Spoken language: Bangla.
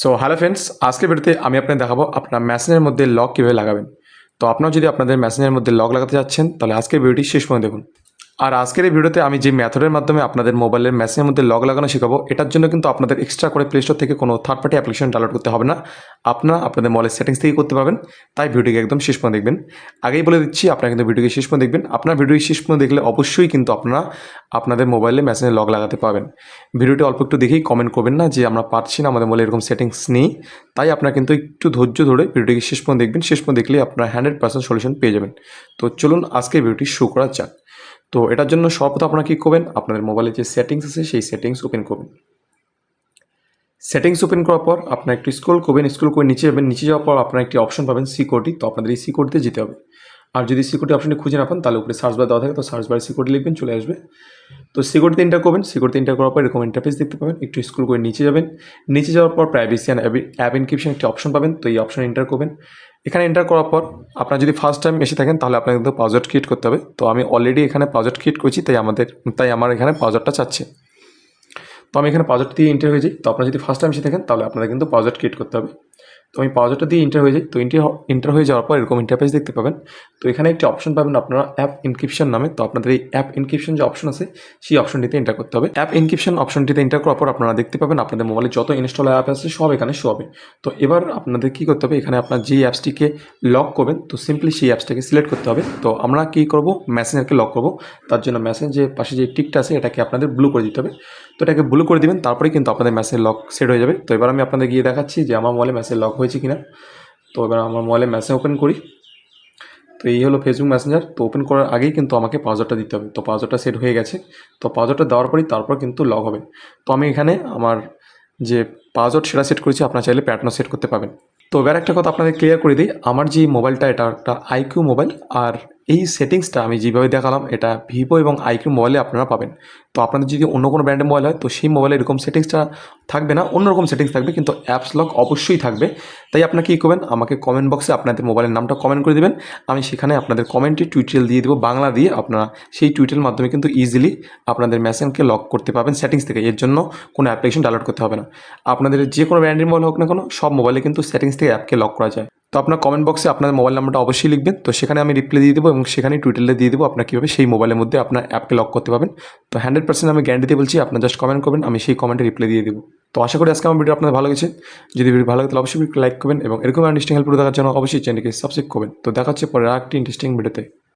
সো হ্যালো ফ্রেন্ডস আজকে ভিডিওতে আমি আপনাকে দেখাবো আপনার মেশিনের মধ্যে লক কীভাবে লাগাবেন। তো আপনারা যদি আপনাদের মেশিনের মধ্যে লক লাগাতে যাচ্ছেন তাহলে আজকের ভিডিওটি শেষ পর্যন্ত দেখুন। আর আজকের এই ভিডিওতে আমি যে মেথডের মাধ্যমে আপনাদের মোবাইলের মেশিনের মধ্যে লগ লাগানো শেখাবো, এটার জন্য কিন্তু আপনাদের এক্সট্রা করে প্লে স্টোর থেকে কোনো থার্ড পার্টি অ্যাপ্লিকেশন ডাউনলোড করতে হবে না। আপনারা আপনাদের মোবাইলের সেটিংস থেকে করতে পারবেন। তাই ভিডিওকে একদম শেষ পর্যন্ত দেখবেন। আগেই বলে দিচ্ছি, আপনারা কিন্তু ভিডিওকে শেষ পর্যন্ত দেখবেন। আপনার ভিডিও শেষ পর্যন্ত দেখলে অবশ্যই কিন্তু আপনারা আপনাদের মোবাইলে মেশিনে লগ লাগাতে পারবেন। ভিডিওটি অল্প একটু দেখেই কমেন্ট করবেন না যে আমরা পারছি না, আমাদের মোবাইলে এরকম সেটিংস নেই। তাই আপনারা কিন্তু একটু ধৈর্য ধরে ভিডিওটিকে শেষ পর্যন্ত দেখবেন। শেষ পর্যন্ত দেখলে আপনারা হান্ড্রেড পার্সেন্ট সলিউশন পেয়ে যাবেন। তো চলুন আজকে ভিডিওটি শুরু করা যাক। তো এটার জন্য সর্বপ্রথম আপনারা কী করবেন? আপনাদের মোবাইলে যে সেটিংস আছে, সেই সেটিংস ওপেন করবেন। সেটিংস ওপেন করার পর আপনার একটু স্ক্রল করবেন স্ক্রল করে নিচে যাবেন। নিচে যাওয়ার পর আপনার একটি অপশন পাবেন সিকিউরিটি তো আপনাদের এই সিকিউরিটিতে যেতে হবে। আর যদি সিকিউরিটি অপশনটি খুঁজে না পান, তাহলে উপরে সার্চ বার দেওয়া থাকে, তো সার্চ বারে সিকিউরিটি লিখবেন, চলে আসবে। তো সিকিউরিটি এন্টার করবেন। সিকিউরিটি এন্টার করার পর এরকম ইন্টারফেস দেখতে পাবেন। একটু স্ক্রল করে নিচে যাবেন। নিচে যাওয়ার পর প্রাইভেসি অ্যান্ড অ্যাপ ইনক্রিপশন একটি অপশন পাবেন। তো এই অপশন এন্টার করবেন। এখানে এন্টার করার পর আপনার যদি ফার্স্ট টাইম এসে থাকেন, তাহলে আপনাকে কিন্তু পাসওয়ার্ড ক্রিয়েট করতে হবে। তো আমি অলরেডি এখানে পাসওয়ার্ড ক্রিয়েট করছি, তাই আমাদের, তাই আমার এখানে পাসওয়ার্ডটা চাচ্ছে। তো আমি এখানে পাসওয়ার্ড দিয়ে এন্টার হয়ে যাই। তো আপনারা যদি ফার্স্ট টাইম এসে থাকেন, তাহলে আপনাদের কিন্তু পাসওয়ার্ড ক্রিয়েট করতে হবে। তো আমি পাসওয়ার্ডটা দিয়ে এন্টার হয়ে যাই তো এন্টার এন্টার হয়ে যাওয়ার পর এরকম ইন্টারফেস দেখতে পাবেন। তো এখানে একটি অপশন পাবেন আপনারা অ্যাপ ইনক্রিপশন নামে। তো আপনাদের এই অ্যাপ ইনক্রিপশন যে অপশন আছে, সেই অপশনটিতে এন্টার করতে হবে। অ্যাপ ইনক্রিপশন অপশনটিতে এন্টার করার পর আপনারা দেখতে পাবেন আপনাদের মোবাইলে যত ইনস্টল অ্যাপ আছে, সব এখানে শো হবে। তো এবার আপনাদের কী করতে হবে, এখানে আপনার যে অ্যাপসটিকে লক করবেন, তো সিম্পলি সেই অ্যাপসটাকে সিলেক্ট করতে হবে। তো আমরা কী করব মেসেঞ্জারকে লক করব। তার জন্য মেসেঞ্জ যে পাশে যে টিকটা আছে, এটাকে আপনাদের ব্লু করে দিতে হবে। তো এটাকে ব্লু করে দিবেন তারপরে কিন্তু আপনাদের মেসেজ লক সেট হয়ে যাবে। তো এবার আমি আপনাদের গিয়ে দেখাচ্ছি যে আমার মোবাইলে মেসেজ লক হয়েছে কিনা। তো এবার আমার মোবাইলে মেসেজ ওপেন করি। তো এই হলো ফেসবুক মেসেঞ্জার তো ওপেন করার আগেই কিন্তু আমাকে পাসওয়ার্ডটা দিতে হবে। তো পাসওয়ার্ডটা সেট হয়ে গেছে। তো পাসওয়ার্ডটা দেওয়ার পরই তারপর কিন্তু লক হবে। তো আমি এখানে আমার যে পাসওয়ার্ড সেটা সেট করেছি, আপনার চাইলে প্যাটার্ন সেট করতে পারেন তো এবার একটা কথা আপনাদের ক্লিয়ার করে দিই। আমার যে মোবাইলটা এটা একটা আইকিউ মোবাইল আর এই সেটিংসটা আমি যেভাবে দেখালাম, এটা ভিভো এবং আইকিউ মোবাইলে আপনারা পাবেন। তো আপনাদের যদি অন্য কোনো ব্র্যান্ডের মোবাইল হয়, তো সেই মোবাইলে এরকম সেটিংসটা থাকবে না অন্যরকম সেটিংস থাকবে, কিন্তু অ্যাপস লক অবশ্যই থাকবে। তাই আপনারা কী করবেন, আমাকে কমেন্ট বক্সে আপনাদের মোবাইলের নামটা কমেন্ট করে দেবেন। আমি সেখানে আপনাদের কমেন্টে টুইটেল দিয়ে দেবো, বাংলা দিয়ে আপনারা সেই টুইটের মাধ্যমে কিন্তু ইজিলি আপনাদের মেশিনকে লক করতে পারবেন সেটিংস থেকে। এর জন্য কোনো অ্যাপ্লিকেশন ডাউনলোড করতে হবে না। আপনাদের যে কোনো ব্র্যান্ডের মোবাইল হোক না কোনো, সব মোবাইলে কিন্তু সেটিংস থেকে অ্যাপকে লক করা যায়। তো আপনার কমেন্ট বক্সে আপনার মোবাইল নাম্বারটা অবশ্যই লিখবেন। তো সেখানে আমি রিপ্লাই দিয়ে দেবো এবং সেখানে টুইটারে দিয়ে দেবো। আপনার কীভাবে সেই মোবাইলের মধ্যে আপনার অ্যাপকে লক করতে পারবেন। তো হান্ড্রেড পার্সেন্ট আমি গ্যারান্টি দিয়ে বলছি, আপনার জাস্ট কমেন্ট করবেন, আমি সেই কমেন্টে রিপ্লাই দিয়ে দেবো। তো আশা করি আজকে আমার ভিডিও আপনার ভালো গেছে যদি ভিডিও ভালো লাগে, তাহলে অবশ্যই লাইক করবেন এবং এরকম ইন্টারেস্টিং হেল্প দেখার জন্য অবশ্যই চ্যানেলকে সাবস্ক্রাইব করবেন। তো দেখাচ্ছে পরে আর একটি ইন্টারেস্টিং ভিডিওতে